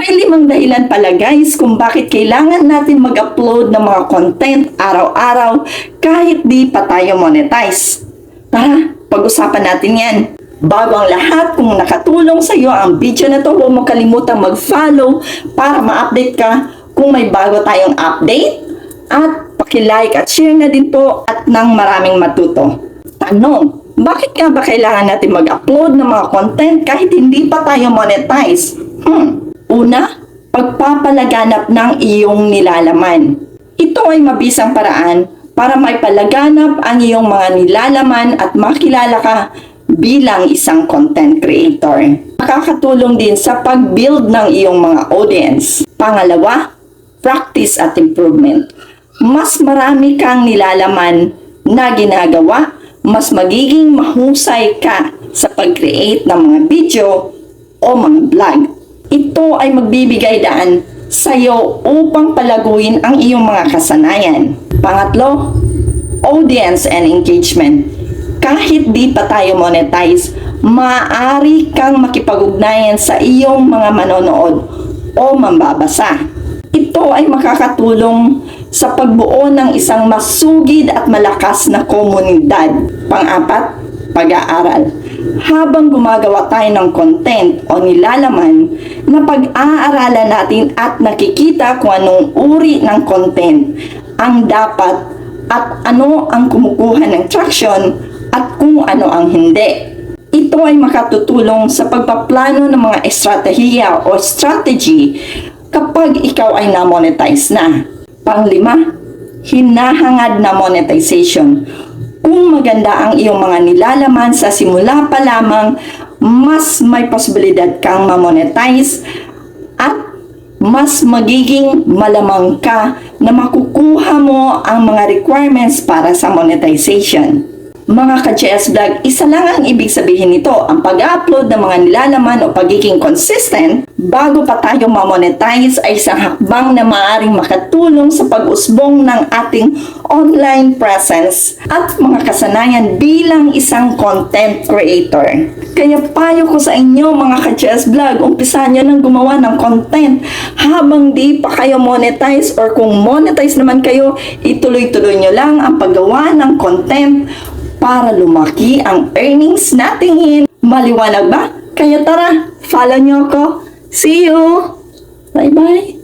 May limang dahilan pala guys kung bakit kailangan natin mag-upload ng mga content araw-araw kahit di pa tayo monetize. Tara, pag-usapan natin yan. Bago ang lahat, kung nakatulong sa iyo ang video na to, huwag mo kalimutang mag-follow para ma-update ka kung may bago tayong update. At paki-like at share na din po at nang maraming matuto. Tanong, bakit nga ba kailangan natin mag-upload ng mga content kahit hindi pa tayo monetize? Hmm. Una, pagpapalaganap ng iyong nilalaman. Ito ay mabisang paraan para may palaganap ang iyong mga nilalaman at makilala ka bilang isang content creator. Makakatulong din sa pag-build ng iyong mga audience. Pangalawa, practice at improvement. Mas marami kang nilalaman na ginagawa, mas magiging mahusay ka sa pag-create ng mga video o mga vlog. Ito ay magbibigay daan sa iyo upang palaguin ang iyong mga kasanayan. Pangatlo, audience and engagement. Kahit di pa tayo monetize, maaari kang makipag-ugnayan sa iyong mga manonood o mambabasa. Ito ay makakatulong sa pagbuo ng isang masugid at malakas na komunidad. Pang-apat, pag-aaral. Habang gumagawa tayo ng content o nilalaman na pag-aaralan natin at nakikita kung anong uri ng content ang dapat at ano ang kumukuha ng traction at kung ano ang hindi. Ito ay makatutulong sa pagpaplano ng mga estratehiya o strategy kapag ikaw ay na-monetize na. Panglima, hinahangad na monetization. Kung maganda ang iyong mga nilalaman sa simula pa lamang, mas may posibilidad kang ma-monetize at mas magiging malamang ka na makukuha mo ang mga requirements para sa monetization. Mga ka-JS Vlog, isa lang ang ibig sabihin nito, ang pag-upload ng mga nilalaman o pagiging consistent bago pa tayo ma-monetize ay isang hakbang na maaaring makatulong sa pag-usbong ng ating online presence at mga kasanayan bilang isang content creator. Kaya payo ko sa inyo mga ka-JS Vlog, umpisahan nyo nang gumawa ng content habang di pa kayo monetize or kung monetize naman kayo, ituloy-tuloy nyo lang ang paggawa ng content para lumaki ang earnings natin. Maliwanag ba? Kaya tara, follow nyo ako. See you! Bye-bye!